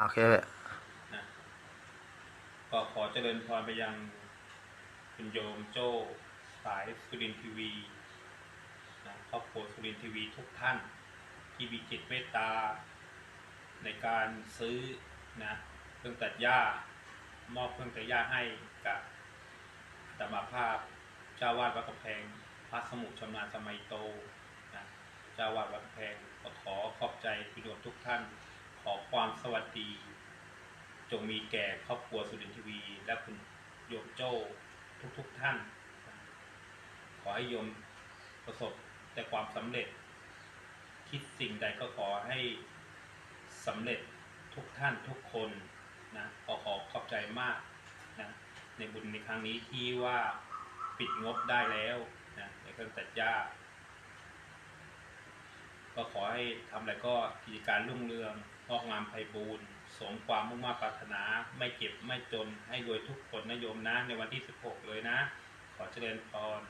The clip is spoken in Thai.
โอเคนะก็ขอเจริญพรไปยังคุณโยมโจ้สายสุรินทีวีนะครอบครัวสุรินทีวีทุกท่าน ที่มีจิตเมตตา ในการซื้อนะเครื่องตัดหญ้ามอบเครื่องตัดหญ้าให้กับธรรมภาพเจ้าวาดวัดกำแพงพระสมุทรชำนาญสมัยโตนะเจ้าวาดวัดกำแพงขอขอบใจพี่โยมทุกท่าน อความสวัสดี จงมีแก่ครอบครัวสุรินทีวี และคุณโยมโจ้ทุกๆทท่าน ขอให้โยมประสบแต่ความสำเร็จ คิดสิ่งใดก็ขอให้สำเร็จทุกท่านทุกคนนะขอขอขอบใจมากนะในบุญในครั้งนี้ที่ว่าปิดงบได้แล้วนะในเครื่องตัดหญ้า ให้ทำอะไรก็กิจการรุ่งเรืองงอกงามไพบูรณ์สมความมุ่งมั่นปรารถนา ไม่เจ็บไม่จนให้รวยทุกคนนะโยมนะ ในวันที่ 16 เลยนะ ขอเจริญพร